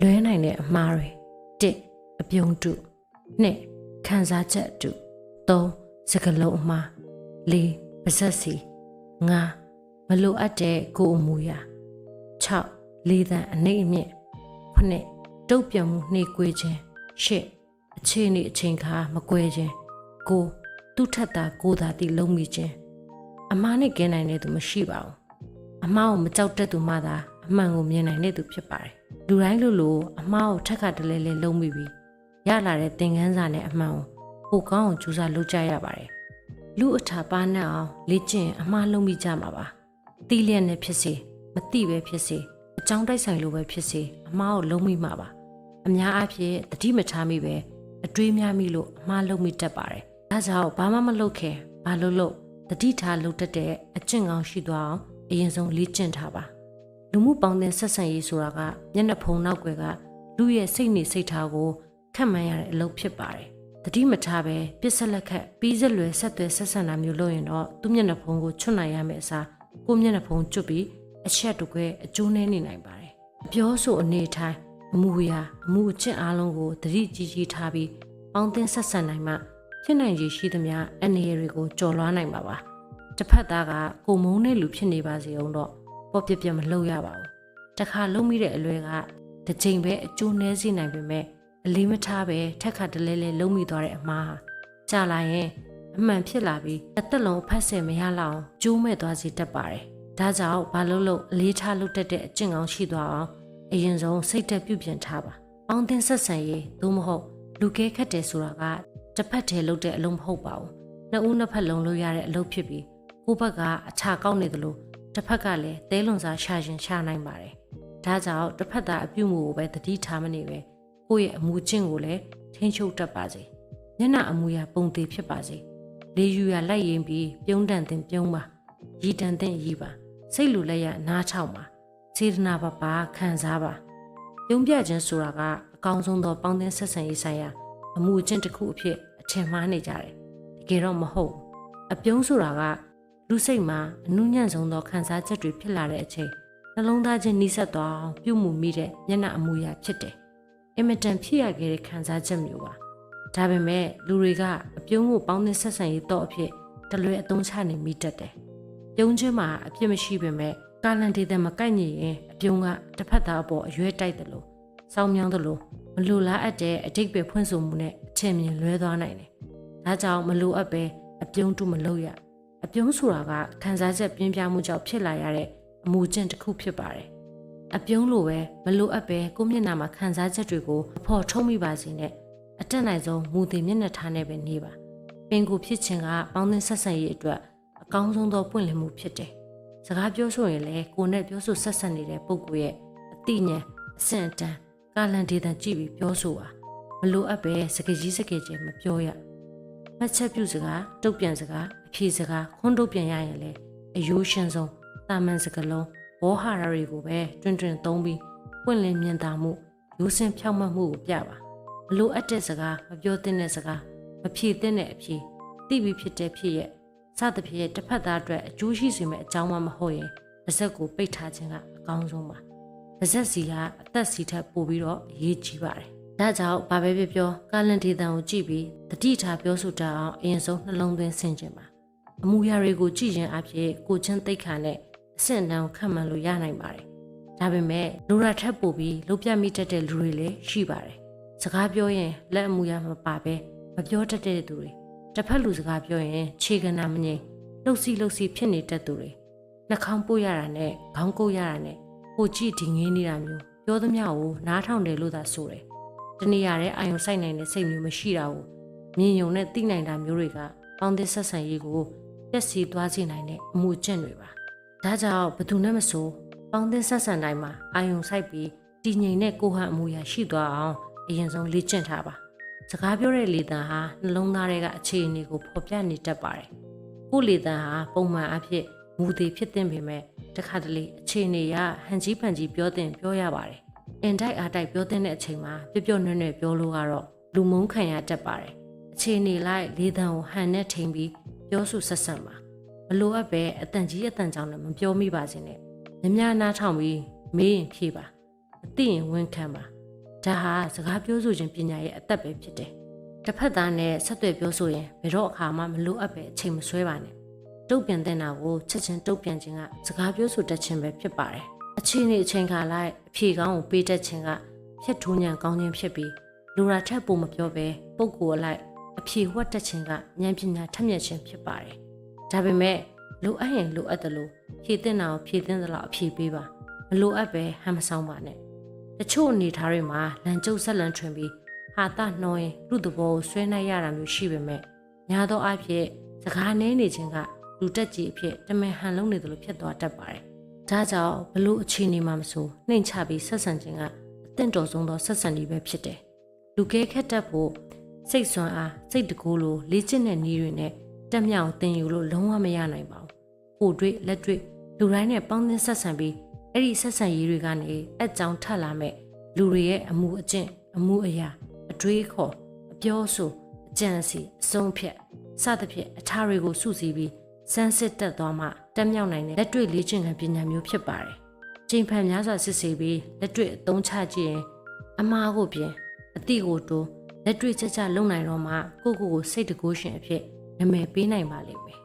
လွဲနိုင်တဲ့အမှားတွေ1အပြုံးတု2ခံစားချက်တု3စကလုံးအမှား4ပါဇက်စီ5မလိုအပ်တဲ့ကိုယ်အမူအရာ6လေးသံအနှိမ့်အမြင့်9တုတ်ပြံမှုနှေးကွေးခြင်း10အခြေအနေအချိန်ခါမကွဲခြင်း9သူ့ထက်သာကိုယ်သာတိလုံးမိခြင်းအမှားနဲ့ကင်းနိုင်တဲ့သူမရှိပါဘူးအမှားကိုမကြောက်တတ်သူမှသာအမှန်ကိုမြင်နိုင်တဲ့သူဖြစ်ပါတယ် လူတိုင်းလိုလိုအမှားကိုထက်ကတလဲလဲလုံးမိပြီးရလာတဲ့သင်ခန်းစာနဲ့အမှန်ကိုပိုကောင်းအောင်ကြိုးစားလုပ်ကြရပါတယ်လူအထာပါနဲ့အောင်လေ့ကျင့်အမှားလုံးမိကြမှာပါတီးလျက်နဲ့ဖြစ်စေမတိပဲဖြစ်စေအကြောင်းတိုက်ဆိုင်လိုပဲဖြစ်စေအမှားကိုလုံးမိမှာပါအများအားဖြင့်တတိမထားမိပဲအတွေးများမိလို့အမှားလုံးမိတတ်ပါတယ်ဒါကြောင့်ဘာမှမလုပ်ခင်ဘာလို့လို့တတိထားလုပ်တတ်တဲ့အကျင့်ကောင်းရှိသွားအောင်အရင်ဆုံးလေ့ကျင့်ထားပါ လူမှုပေါင်းတဲ့ဆက်ဆံရေးဆိုတာကမျက်နှာဖုံနောက်ွယ်ကလူရဲ့စိတ်နေစိတ်ထားကိုခက်မှန်းရတဲ့အလုပ်ဖြစ်ပါတယ်။တတိမထားပဲပြစ်ဆက်လက်ခတ်ပြီးစက်လွယ်ဆက်သွယ်ဆက်ဆံတာမျိုးလုပ်ရင်တော့သူ့မျက်နှာဖုံကိုချွတ်နိုင်ရမယ့်အစားကိုယ့်မျက်နှာဖုံကျွတ်ပြီးအချက်တကွဲအကျိုးနည်းနေနိုင်ပါတယ်။အပြောဆိုအနေထိုင်အမှုရာအမှုအကျင့်အားလုံးကိုတတိကြီးကြီးထားပြီးပေါင်းသင်းဆက်ဆံနိုင်မှဖြစ်နိုင်ရည်ရှိသမျှအနေရတွေကိုကြော်လွှားနိုင်ပါပါ။တစ်ဖက်သားကကိုမုန်းတဲ့လူဖြစ်နေပါစေအောင်တော့ ပေါ့ပြပြမလှုပ်ရပါဘူးတခါလုံးမိတဲ့အလွဲကတစ်ချိန်ပဲအကျိုးနည်းစေနိုင်ပေမဲ့အလေးမထားပဲထက်ခါတလဲလဲလုံးမိသွားတဲ့အမှားဟာကြာလာရင်အမှန်ဖြစ်လာပြီးတစ်သက်လုံးဖတ်ဆယ်မရလောက်အောင်ကျိုးမဲ့သွားစေတတ်ပါတယ်ဒါကြောင့်ဘာလို့လို့အလေးထားလုပ်တတ်တဲ့အကျင့်ကောင်းရှိသွားအောင်အရင်ဆုံးစိတ်သက်ပြုပြင်ထားပါအောင်သင်ဆက်ဆံရေးသို့မဟုတ်လူကဲခတ်တယ်ဆိုတာကတစ်ဖက်တည်းလုပ်တဲ့အလုံးမဟုတ်ပါဘူးနှစ်ဦးနှစ်ဖက်လုံးလုပ်ရတဲ့အလုပ်ဖြစ်ပြီးကိုယ့်ဘက်ကအချာကောက်နေသလို တစ်ဖက်ကလည်းသဲလွန်စားရှာရင်ရှာနိုင်ပါတယ်။ဒါကြောင့်တစ်ဖက်သားအပြုမှုကိုပဲတတိထားမနေပဲကိုယ့်ရဲ့အမူကျင့်ကိုလည်းထိန်းချုပ်တတ်ပါစေ။မျက်နှာအမူအရာပုံသေးဖြစ်ပါစေ။လေယူရလိုက်ရင်ပြီးပြုံးတန်တင်ပြုံးပါ။ရီတန်တင်ရီပါ။စိတ်လူလက်ရနားချောက်ပါ။စေတနာပါပါခံစားပါ။ပြုံးပြခြင်းဆိုတာကအကောင်းဆုံးသောပေါင်းသင်းဆက်ဆံရေးဆိုင်ရာအမူအကျင့်တစ်ခုအဖြစ်အထင်မှားနေကြတယ်။တကယ်တော့မဟုတ်ဘူး။အပြုံးဆိုတာက လူစိတ်မှာအနုညံ့ဆုံးသောခံစားချက်တွေဖြစ်လာတဲ့အချိန်နှလုံးသားချင်းနှိစက်သွားအောင်ပြုမှုမိတဲ့မျက်နှာအမူအရာဖြစ်တယ်။အင်မတန်ဖြစ်ရခဲ့တဲ့ခံစားချက်မျိုးပါ။ဒါပေမဲ့လူတွေကအပြုံးကိုပေါင်းသင်းဆက်ဆံရေးတော့အဖြစ်တလွဲအသုံးချနေမိတတ်တယ်။ပြုံးချင်းမှာအပြစ်မရှိပေမဲ့ကာလန်ဒေသမကိုက်ညင်ရင်အပြုံးကတစ်ဖက်သားအပေါ်အရွဲတိုက်တယ်လို့စောင်းမြောင်းတယ်လို့မလိုလားအပ်တဲ့အတိတ်ပဲဖွင့်ဆိုမှုနဲ့အထင်မြင်လွဲသွားနိုင်တယ်။ဒါကြောင့်မလိုအပ်ပဲအပြုံးတူမလုပ်ရ။ အပြုံးဆိုတာကခံစားချက်ပြင်းပြမှုကြောင့်ဖြစ်လာရတဲ့အမူအကျင့်တစ်ခုဖြစ်ပါတယ်။အပြုံးလိုပဲမလိုအပ်ပဲကိုယ့်မျက်နှာမှာခံစားချက်တွေကိုအဖို့ထုတ်မိပါစေနဲ့အတက်နိုင်ဆုံးမူတည်မျက်နှာထားနဲ့ပဲနေပါ။ပင်ကိုဖြစ်ခြင်းကပေါင်းသင်းဆက်ဆံရေးအတွက်အကောင်းဆုံးသောပွင့်လင်းမှုဖြစ်တယ်။စကားပြောဆိုရင်လည်းကိုယ်နဲ့ပြောဆိုဆက်ဆက်နေတဲ့ပုဂ္ဂိုလ်ရဲ့အတိညာဉ်အဆင့်အတန်းကာလန်ဒေသကြည့်ပြီးပြောဆိုပါမလိုအပ်ပဲစကားကြီးစကားကျဲမပြောရ။မှတ်ချက်ပြုစကားတုတ်ပြန်စကားအ ဖြေစကားခွန်းတုတ်ပြန်ရရင်လေအယိုးရှင်းဆုံးတာမန်စကားလုံးဘောဟာရတွေကိုပဲတွင်တွင်သုံးပြီးပွင့်လင်းမြင်သာမှုရိုးစင်ဖြောက်မှတ်မှုကိုပြပါမလိုအပ်တဲ့စကားမပြောသင့်တဲ့စကားမဖြေသင့်တဲ့အဖြေသိပြီးဖြစ်တဲ့ဖြစ်ရဲ့စသဖြင့်တစ်ဖက်သားအတွက်အကျိုးရှိစေမယ့်အကြောင်းမှမဟုတ်ရင်ပါဇက်ကိုပိတ်ထားခြင်းကအကောင်းဆုံးပါပါဇက်စီကအသက်စီထက်ပိုပြီးတော့အရေးကြီးပါတယ်ဒါကြောင့်ဘာပဲပြောပြောကာလန်ဒေတန်ကိုကြည့်ပြီးတတိထားပြောဆိုတတ်အောင်အရင်ဆုံးနှလုံးသွင်းဆင်ခြင်ပါ အမှုရာတွေကိုကြည့်ခြင်းအဖြစ်ကိုချင်းသိက္ခာနဲ့အဆင့်အတန်းကိုခံမှန်းလို့ရနိုင်ပါတယ်ဒါပေမဲ့လူရထက်ပိုပြီးလုပြမိတတ်တဲ့လူတွေလည်းရှိပါတယ်စကားပြောရင်လက်အမှုရာမပါပဲမပြောတတ်တဲ့သူတွေတစ်ဖက်လူစကားပြောရင်ခြေကနာမငိမ့်လှုပ်စီလှုပ်စီဖြစ်နေတတ်သူတွေနှာခေါင်းပို့ရတာနဲ့ခေါင်းကုပ်ရတာနဲ့ကိုကြည့်ဒီငင်းနေတာမျိုးပြောသမျှကိုနားထောင်တယ်လို့သာဆိုတယ်တနေရာတဲ့အာယုံစိုက်နိုင်တဲ့စိတ်မျိုးမရှိတာကိုမြင်ယုံနဲ့သိနိုင်တာမျိုးတွေကပေါင်းသစ်ဆက်ဆံရေးကိုပျ က်စီးသွားစေနိုင်တဲ့အမှုကျင့်တွေပါဒါကြောင့်ဘယ်သူနဲ့မဆိုပေါင်းသစ်ဆက်ဆံတိုင်းမှာအာယုံစိုက်ပြီးတည်ငြိမ်တဲ့ကိုဟန်အမှုရာရှိသွားအောင်အရင်ဆုံးလေ့ကျင့်ထားပါစကားပြောတဲ့လေတံဟာနှလုံးသားတွေကအခြေအနေကိုဖော်ပြနေတတ်ပါတယ်ကိုလေတံဟာပုံမှန်အဖြစ်မူတည်ဖြစ်တဲ့ပေမဲ့တခါတလေအခြေအနေရဟန်ကြီးပန်ကြီးပြောတဲ့ပြောရပါတယ်အင်တိုက်အားတိုက်ပြောတဲ့အချိန်မှာပြပြနွဲ့နွဲ့ပြောလို့ကတော့လူမုန်းခံရတတ်ပါတယ်အခြေအနေလိုက်လေတံကိုဟန်နဲ့ထိန်ပြီး ပြောဆိုဆက်ဆံပါမလိုအပ်ပဲအတန်ကြီးအတန်ကြောင်လည်းမပြောမိပါစေနဲ့မြများနားထောင်ပြီးမေးရင်ဖြေပါအသိရင်ဝန်ခံပါဒါဟာစကားပြောဆိုခြင်းပညာရဲ့အသက်ပဲဖြစ်တယ်တစ်ဖက်သားနဲ့ဆက်သွယ်ပြောဆိုရင်ဘယ်တော့အခါမှမလိုအပ်ပဲအချိန်မဆွဲပါနဲ့တုတ်ပြန်တဲ့နာကိုချက်ချင်းတုတ်ပြန်ခြင်းကစကားပြောဆိုတတ်ခြင်းပဲဖြစ်ပါတယ်အချိန်နဲ့အချိန်ခါလိုက်အဖြေကောင်းကိုပေးတတ်ခြင်းကဖြတ်ထိုးညံကောင်းခြင်းဖြစ်ပြီးလူရာထက်ပိုမပြောပဲပုံကိုယ်လိုက် အဖြေဝတ်တတ်ခြင်းကဉာဏ်ပညာထက်မြက်ခြင်းဖြစ်ပါတယ်ဒါပေမဲ့လိုအပ်ရင်လိုအပ်တယ်လို့ဖြည့်တဲ့နာကိုဖြည့်တဲ့လောက်အဖြေပေးပါမလိုအပ်ပဲဟမ်မဆောင်ပါနဲ့တချို့အနေထားတွေမှာလန်ကျုပ်ဆက်လန်ထွင်ပြီးဟာတာနှောရင်လူတဘောကိုဆွဲနိုင်ရတာမျိုးရှိပေမဲ့ညာသောအဖြစ်စကားနဲနေခြင်းကလူတက်ကြီးအဖြစ်တမန်ဟန်လုံးနေတယ်လို့ဖြစ်သွားတတ်ပါတယ်။ဒါကြောင့်ဘလို့အခြေအနေမှမဆိုနှိမ်ချပြီးဆက်ဆံခြင်းကအသင့်တော်ဆုံးသောဆက်ဆံနည်းပဲဖြစ်တယ်။လူကဲခက်တတ်ဖို့ စိတ်ဆွမ်းအားစိတ်တကူလိုလေ့ကျင့်တဲ့နည်းတွေနဲ့တက်မြောင်သင်ယူလို့လုံးဝမရနိုင်ပါဘူး။ကိုယ်တွေ့လက်တွေ့လူတိုင်းနဲ့ပေါင်းသင်းဆက်ဆံပြီးအဲ့ဒီဆက်ဆံရေးတွေကနေအကြောင်းထပ်လာမဲ့လူတွေရဲ့အမှုအကျင့်အမှုအရာအတွေးအခေါ်အပြောဆိုအကြံစီအဆုံးဖြတ်စသဖြင့်အထာတွေကိုစုစည်းပြီးစမ်းစစ်တက်သွားမှတက်မြောက်နိုင်တဲ့လက်တွေ့လေ့ကျင့်ခံပညာမျိုးဖြစ်ပါတယ်။ချိန်ဖန်များစွာစစ်ဆေးပြီးလက်တွေ့အသုံးချကြည့်ရင်အမှားကိုပြင်အတိကိုတိုး လက်တွေ့ချက်ချလုပ်နိုင်တော့မှကိုယ့်ကိုယ်ကိုစိတ်တကူးရှင်အဖြစ်နာမည်ပေးနိုင်ပါလိမ့်မယ်